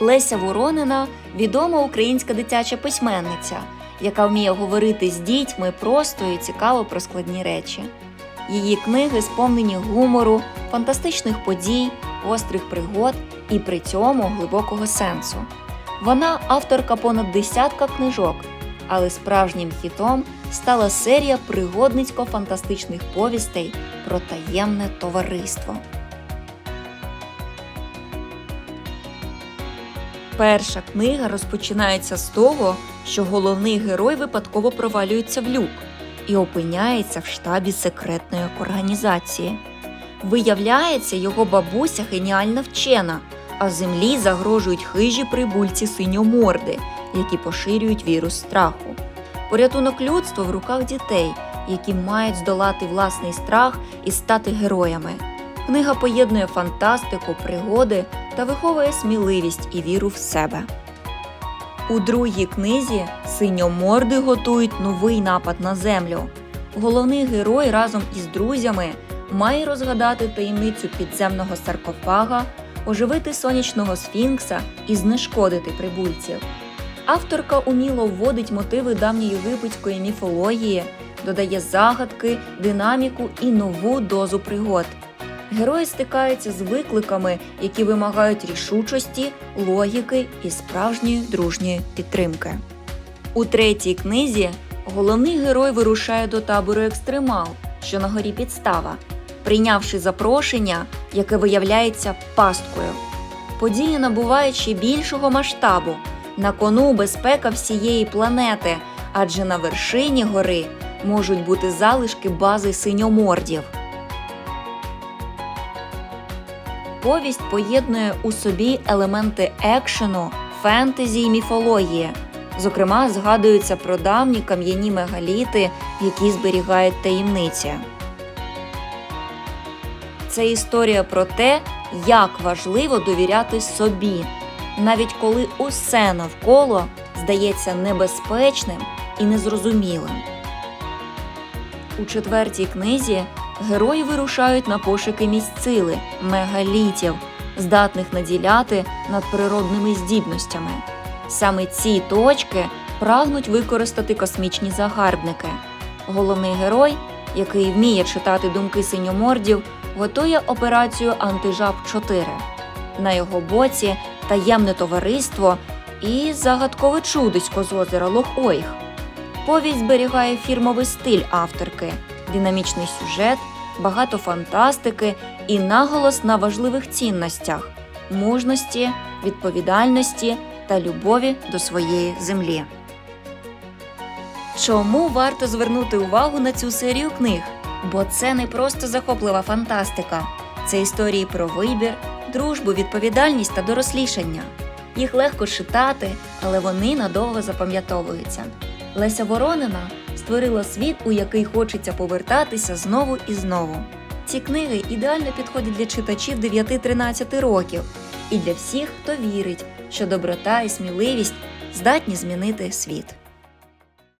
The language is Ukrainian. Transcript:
Леся Воронина відома українська дитяча письменниця, яка вміє говорити з дітьми просто і цікаво про складні речі. Її книги сповнені гумору, фантастичних подій, гострих пригод і при цьому глибокого сенсу. Вона авторка понад десятка книжок, але справжнім хітом стала серія пригодницько-фантастичних повістей про таємне товариство. Перша книга розпочинається з того, що головний герой випадково провалюється в люк і опиняється в штабі секретної організації. Виявляється, його бабуся геніальна вчена, а землі загрожують хижі прибульці синьоморди, які поширюють вірус страху. Порятунок людства в руках дітей, які мають здолати власний страх і стати героями. Книга поєднує фантастику, пригоди та виховує сміливість і віру в себе. У другій книзі синьоморди готують новий напад на землю. Головний герой разом із друзями має розгадати таємницю підземного саркофага, оживити сонячного сфінкса і знешкодити прибульців. Авторка уміло вводить мотиви давньої давньоєгипетської міфології, додає загадки, динаміку і нову дозу пригод. Герої стикаються з викликами, які вимагають рішучості, логіки і справжньої дружньої підтримки. У третій книзі головний герой вирушає до табору екстремал, що на горі підстава, прийнявши запрошення, яке виявляється пасткою. Події набувають ще більшого масштабу. На кону безпека всієї планети, адже на вершині гори можуть бути залишки бази синьомордів. Повість поєднує у собі елементи екшену, фентезі й міфології. Зокрема, згадуються про давні кам'яні мегаліти, які зберігають таємниці. Це історія про те, як важливо довіряти собі, навіть коли усе навколо здається небезпечним і незрозумілим. У четвертій книзі герої вирушають на пошуки місць сили, мегалітів, здатних наділяти надприродними здібностями. Саме ці точки прагнуть використати космічні загарбники. Головний герой, який вміє читати думки синьомордів, готує операцію Антижаб 4 На його боці таємне товариство і загадкове чудисько з озера Лох-Ойх. Повість зберігає фірмовий стиль авторки, динамічний сюжет, багато фантастики і наголос на важливих цінностях мужності, відповідальності та любові до своєї землі. Чому варто звернути увагу на цю серію книг? Бо це не просто захоплива фантастика, це історії про вибір, дружбу, відповідальність та дорослішання. Їх легко читати, але вони надовго запам'ятовуються. Леся Воронина створила світ, у який хочеться повертатися знову і знову. Ці книги ідеально підходять для читачів 9-13 років і для всіх, хто вірить, що доброта і сміливість здатні змінити світ.